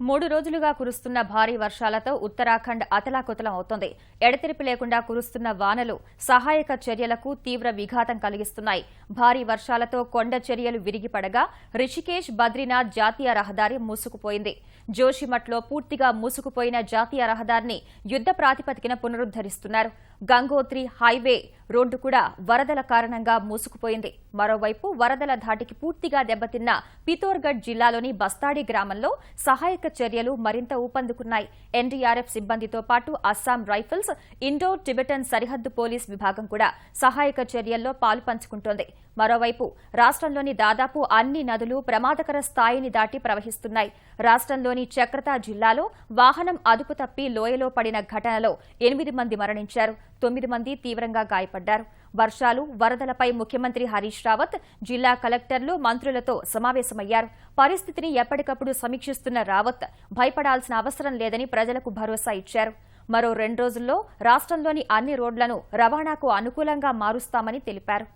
మూడు రోజులుగా కురుస్తున్న భారీ వర్షాలతో ఉత్తరాఖండ్ అతలాకుతలం అవుతోంది. ఎడతెరిపి లేకుండా కురుస్తున్న వానలు సహాయక చర్యలకు తీవ్ర విఘాతం కలిగిస్తున్నాయి. భారీ వర్షాలతో కొండ చర్యలు విరిగిపడగా రిషికేశ్ బద్రీనాథ్ జాతీయ రహదారి మూసుకుపోయింది. జోషిమట్లో పూర్తిగా మూసుకుపోయిన జాతీయ రహదారిని యుద్ద ప్రాతిపదికన పునరుద్దరిస్తున్నారు గంగోత్రి హైవే రోడ్డు కూడా వరదల కారణంగా మూసుకుపోయింది. మరోవైపు వరదల ధాటికి పూర్తిగా దెబ్బతిన్న పితోర్గఢ్ జిల్లాలోని బస్తాడి గ్రామంలో సహాయక సహాయక చర్యలు మరింత ఊపందుకున్నాయి. ఎన్డీఆర్ఎఫ్ సిబ్బందితో పాటు అస్సాం రైఫిల్స్ ఇండో టిబెటన్ సరిహద్దు పోలీస్ విభాగం కూడా సహాయక చర్యల్లో పాలు పంచుకుంటోంది. మరోవైపు రాష్ట్రంలోని దాదాపు అన్ని నదులు ప్రమాదకర స్థాయిని దాటి ప్రవహిస్తున్నాయి. రాష్ట్రంలోని చక్రతా జిల్లాలో వాహనం అదుపు తప్పి లోయలో పడిన ఘటనలో ఎనిమిది మంది మరణించారు. తొమ్మిది మంది తీవ్రంగా గాయపడ్డారు. వర్షాలు వరదలపై ముఖ్యమంత్రి హరీష్ రావత్ జిల్లా కలెక్టర్లు మంత్రులతో సమావేశమయ్యారు. పరిస్థితిని ఎప్పటికప్పుడు సమీక్షిస్తున్న రావత్ భయపడాల్సిన అవసరం లేదని ప్రజలకు భరోసా ఇచ్చారు. మరో రెండు రోజుల్లో రాష్ట్రంలోని అన్ని రోడ్లను రవాణాకు అనుకూలంగా మారుస్తామని తెలిపారు.